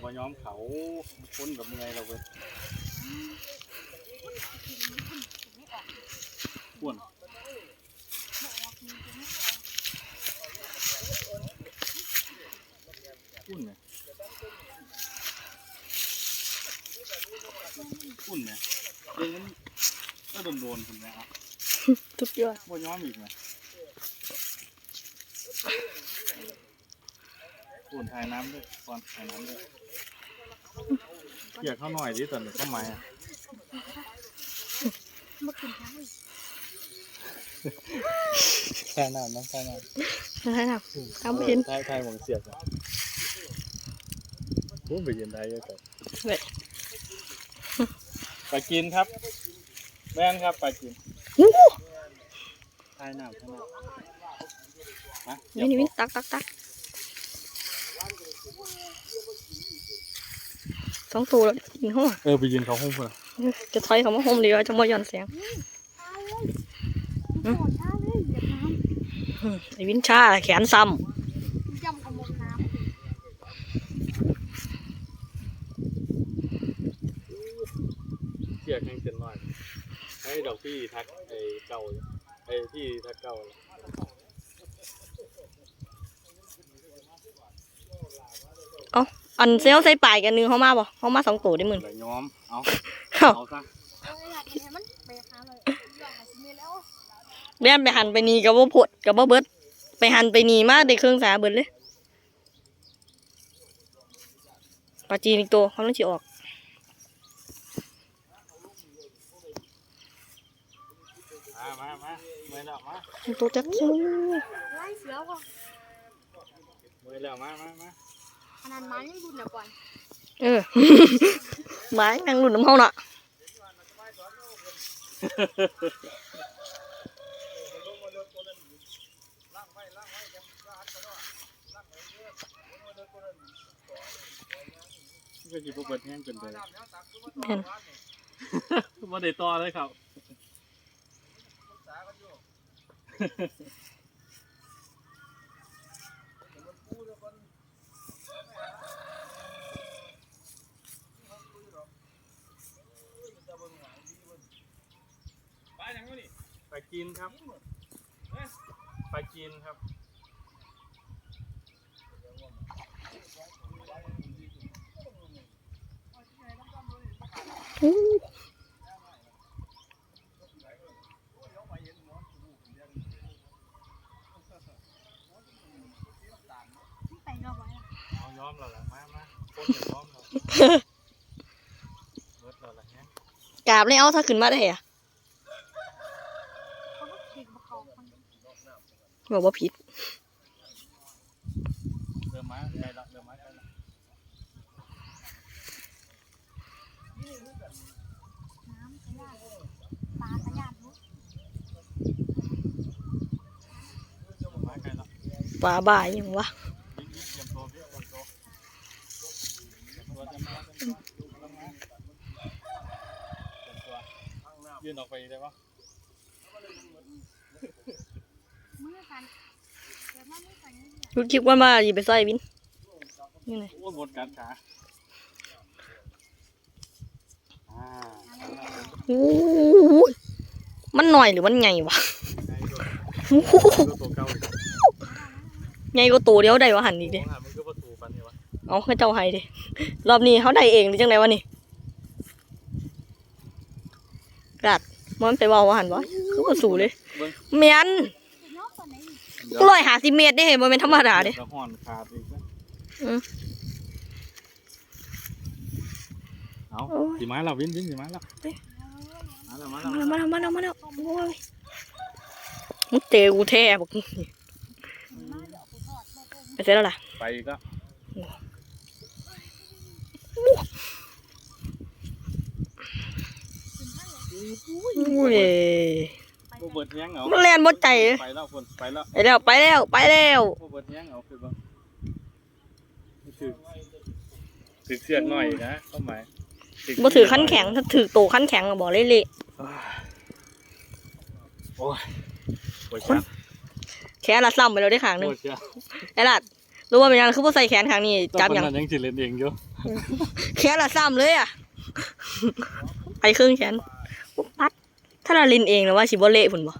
กับมาย้อมเขาพ้นกับเมื่อยเราเว้ยอ้วนอ้วนไหมอ้วนไหมเรื่องนั้นก็โดนโดนคุณนะอะทุกยอดบ่ย้อมอีกไหมอุ่นถ่ายน้ำด้วยก่อนถ่ายน้ำด้วย อยากเข้าหน่อยดิตอนนี้ก็ไม่อะมากินข้าวถ่ายน้ำน้ำถ่ายน้ำอะไรนะทำเห็นถ่ายถ่ายหวังเสียบอะพูดไปยินได้เยอะแต่เว้ยไปกินครับแม่นครับไปกินอู้หูถ่ายน้ำถ่ายน้ำมานี่นี่วินตักตักตัก สองตัวแล้วยิงห้องเออไปยืนเขาห้องเพื่อนจะถอยเขามาโฮมดีกว่าจะมาหย่อนเสียงข้าวเลยโดดข้าวเลยเดี๋ยวน้อืมไอ้วินชาแขนซ้ำจำกับมงน้เสียกแห้งเกินหน่อยให้ดอกพี่ทักไอ้เก่าไอ้พี่ทักเก่าำเอาอันเซลใส่ปลายกันหนึงเขามาบ่เขามาสองตัวได้มึงไหลย้อมเอาเอ้าเอาซะำเอออยากกินให้มันไปข้าวเลยอยากกินแล้วแม่นไปหันไปนีกับว่าพดกับว่าเบิดไปหันไปนีมาได้เครื่องสาเบิดเลยปลาจีนอีกตัวเขาต้องฉีออกมามามาเมื่อยแล้วมาตัวจักรไล่เสือก่อนเมื่อยแล้วมามามา ขนาดมันยังดุนอะก่อนเออ หมายนางหลุดน้ำเขาน่ะก็จีบเปิดแห้งเกินไปแม่นมาได้ต่อเลยครับ ไปกินครับไปกินครับอู้ไปนอกไว้ละเอาย้อมเราละมามาคนจะย้อมเราเบิดเราละเนี่ยกราบเลยเอาถ้าขึ้นมาได้อะ เขาก็เด็กมาเขาคน บอกว่าผิดเริ่มมาใกล้ละเริ่มมาใกล้ละน้ำขยะปลาขยะนุ๊กเริ่มมาใกล้ละปลาบ่ายยังวะยื่นออกไปได้ปะ มือ กันเดี๋ยวมามือกันนี่เนี่ยรู้คิดว่ามาหยิบไปใส่วิน นี่ไงโอ้ยหมดการขาอ่าอู้ยมันหน่อยหรือมันใหญ่วะใกล้ด้วยอู้หูก็ตัวเก่าอีกใหญ่กว่าตัวเดียวได้วะหันอีกเด้มองหามันก็ประตูปันนี่วะเอาให้เจ้าให้เด้รอบนี้เขาได้เองหรือจังไดวะนี่กาดมันไปเว่าว่าหันวะคือว่าสูเลยเมียนจะยอกก่อนไหนอีก เดี๋ยว ร้อยหาสิเมตรได้เห็นมันเป็นธรรมดาเด้จะห่อนขาดอีกนะอืมเอาโอ้ยสีไม้เราวินวินสีไม้เรามาแล้วมาแล้วมาแล้วมาแล้วมาแล้วโอ้ยมึงเตะกูแท้บอกมาเดี๋ยวเอาไปทอดมาต้มไปเสร็จแล้วล่ะ ไปอีกแล้วอุ้ยโบเบิร์ดแย้งเหรอมันแล่นบ่ใจไปแล้วคนไปแล้วไปแล้วไปแล้วไปแล้วโบเบิร์ดแย้งเหรอคือบ้างถือถือเสือกหน่อยนะเข้าหมายบ่ถือขั้นแข็งถ้าถือโตขั้นแข็งก็บอกเละโอ้ยปวดช้ๆแขนละซ้ำไปแล้วได้ขางำหนึปงวดช้ไอ้ล่ะรู้ว่าเป็นยังคือบ่ใส่แขนข้างนี้ำจับหยังตอนนั้นยังจิเล่นเองอยู่แขนละซ้ำเลยอะไปครึ่งแขนปุ๊บปัด ถ้าเราลินเองนะว่าสิบ่เละพุ่นบ่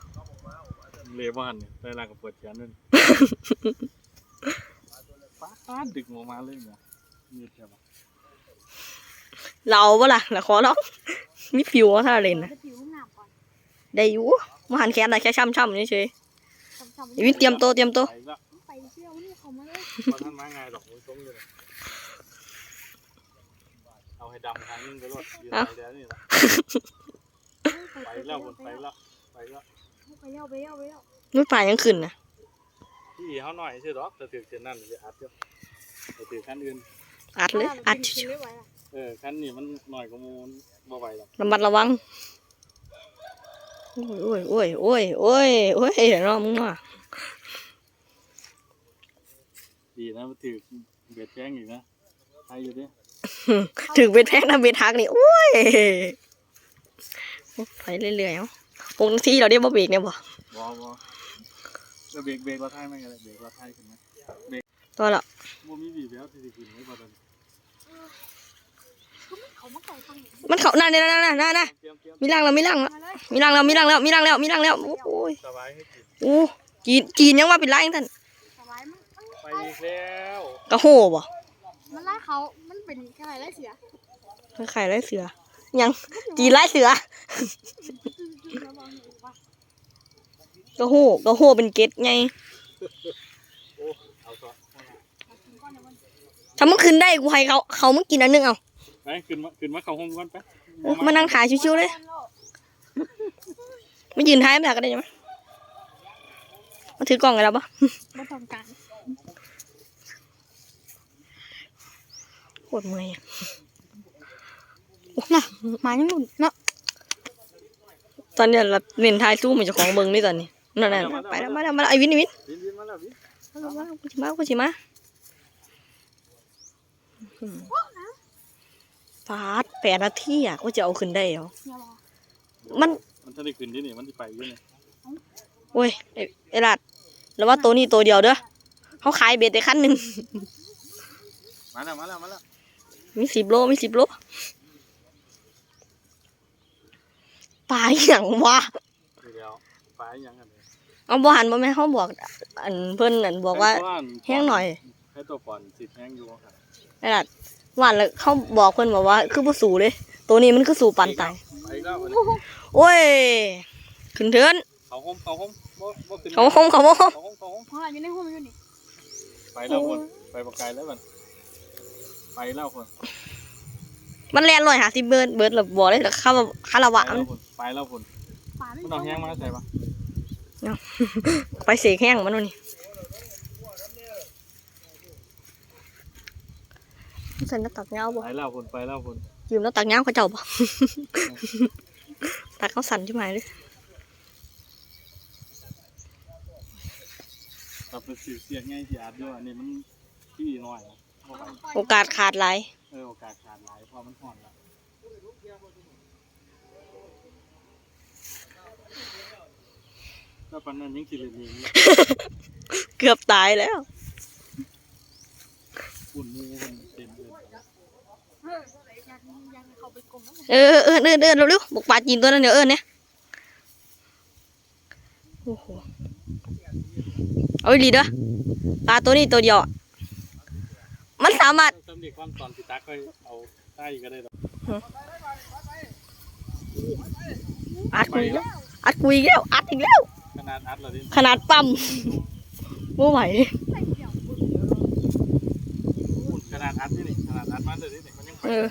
เลบ้านเนี่ยได้ลากับเปิดแขนนั่นป้าดดึกออกมาเลยเนี่ยยืดใช่ปะเราบ่ล่ะละขอร้องมีฟิวว่าถ้าเราลินนะจะผิวงามก่อนได้อยู่มาหันแขนน่ะแค่ช้ำๆเฉยจำๆๆอีวินเตรียมตัวเตรียมตัวไปละไปเที่ยวนี่เขามาเลยพอท่านมาไงดอกมือตรงเลยเอาให้ดำครั้งนึงไปรถยืนไปแล้วนี่ละ ไปแล้วคนไปแล้วไปแล้วไปเที่ยวไปเที่ยวไปเที่ยวไม่ป่ายังขึ้นนะพี่เขาหน่อยใช่ดอกแต่ถือเจนนั่นจะอัดเยอะแต่ถือขั้นอื่นอัดเลยอัดกินชิวไม่ไหวละเออขั้นนี้มันหน่อยกว่ามูลบ่ไหวหรอกๆระมัดระวังโอ้ยโอ้ยโอ้ยโอ้ยโอ้ยเดี๋ยวน้องมึงมาดีนะมันถือเบ็ดแจ้งอีกนะใครอยู่ดิถึงเป็นแพงนะเบทักนี่โอ้ย ไปเรื่อยๆเอาหกนาทีเราได้บ่เบรกเนี่ยบ่บอบอเออเบรกเบรกเราไทยไหมกันเลยเบรกเราไทยขึ้นไหมตัวละบ่มีบีบแล้วที่จะกินไม่พอตอนคือมันเขามาไก่ฟังนี่มันเขานั่นนั่นนั่นนั่นนั่นเตรียมเตรียมมีรังแล้วมีรังแล้วมาเลยมีรังแล้วมีรังแล้วมีรังแล้วมีรังแล้วโอ้ยสบายให้กินโอ้จีนจีนยังว่าเป็นไรท่านสบายมันมันไปอีกแล้วกระโหบ่มันไล่เขา มันเป็นอะไรไล่เสียไข่ไรเสือ ยังจีนไรเสือแล้วบอกหนูว่ากระโหกระโหเป็นเกตไงโอ้เอาซะเอากินก้อนเดี๋ยวมันถ้ามึงขึ้นได้กูให้เขาเขามึงกินอันหนึงเอาไปขึ้นมาขึ้นมาเข้าห้องก่อนไปเออมานั่งถ่ายชิวๆเลยไม่ยืนท้ายไม่ได้ก็ได้ใช่ไหมมาถือกล่องกันแล้วปะไม่ต้องการปวดเมื่อยอะ น่ะหมายังหนุนเนาะตอนเนี้ยเราเน้นท้ายสู้มันจะของเบิ้งนี่ตอนนี้นั่นๆไปแล้วมาแล้วมาแล้วไอ้วินไอ้วินวินวินมาแล้ววินมาแล้วมาแล้วกูสิมากูสิมาอืมฟาดแปดนาทีอะก็จะเอาขึ้นได้เหรอเนี่ยรอมันมันถ้าได้ขึ้นที่นี่มันจะไปอยู่นี่โอ้ยไอ้ไอ้ลาดแล้วว่าตัวนี้ตัวเดียวเด้อเขาขายเบ็ดได้ขั้นหนึ่งมาแล้วมาแล้วมาแล้วมีสิบโลมีสิบโล ปลาอหย่างวะดีแล้วไปยังกันเลยเอาบ่หันบ่แม่นเขาบอกอันเพิ่นอันบอกว่าแห้งหน่อย ให้ตัวก่อนสิแห้งอยู่ค่ะไอ้ลาดหวานแล้วเขาบอกเพิ่นบอกว่า คือบ่สูเลย ตัวนี้มันคือสูปันตายไปแล้ววันนี้โอ้ย ขึ้นเทินเขาห้มเขาห้มบ่บ่ขึ้นเขาคงเขาบ่เขาห้มเขาห้มเพราะอะไรอยู่ในห้องมันอยู่นี่ไปแล้วคนไปปากไกลแล้วคนไปแล้วคน มันแล่นร้อยหาสิบเบิร์ดเบิร์ดแล้วบอกเลยแต่คาราคาราวะไปมันแล้วคนไปแล้วคนป่าไม่มันเอาแห้งมาใส่ปะไปเสกแห้งมันวะนี่ใส่หน้าตักเงาบ่ไปแล้วคนไปแล้วคนยืมหน้าตักเงาเขาเจ้าบ่ตักเขาสั่นที่หมายเลยกลับไปสื่อเสียงไงที่อาจด้วยอันนี้มันที่น้อยนะบ่ไปโอกาสขาดหลาย เออโอกาสขาดหลายเพราะมันห่อนแล้วถ้าปันนั้นยังกินเลยนี่เกือบตายแล้วอุ่นมือมันเต็มเลยเอออยากอยากให้เขาไปกลมแล้วเออเออเออเออเร็วๆบอกปลาจีนตัวนั้นเดี๋ยวเออเนี่ยโอ้โหเอาอีหลีเด้อปลาตัวนี้ตัวเดียวอะ มันสามารถสำเร็จความตอนสิตาค่อยเอาใต้ก็ได้หรอกอัดกูอีกแล้วอัดกูอีกแล้วอัดอีกแล้ว ขนาดอัดแล้วดิขนาดปั๊มไม่ไหวอุ่นขนาดอัดนี่นี่ขนาดอัดมันเลยนี่มันยังไปเออ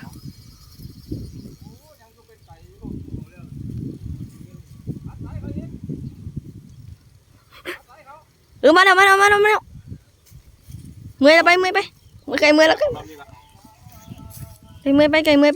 เออมาแล้วมาแล้วมาแล้วมาแล้วเมื่อยแล้วไปเมื่อยไป เมื่อยไกลเมื่อยแล้วกันรอบนี้ละไกลเมื่อยไปไกลเมื่อ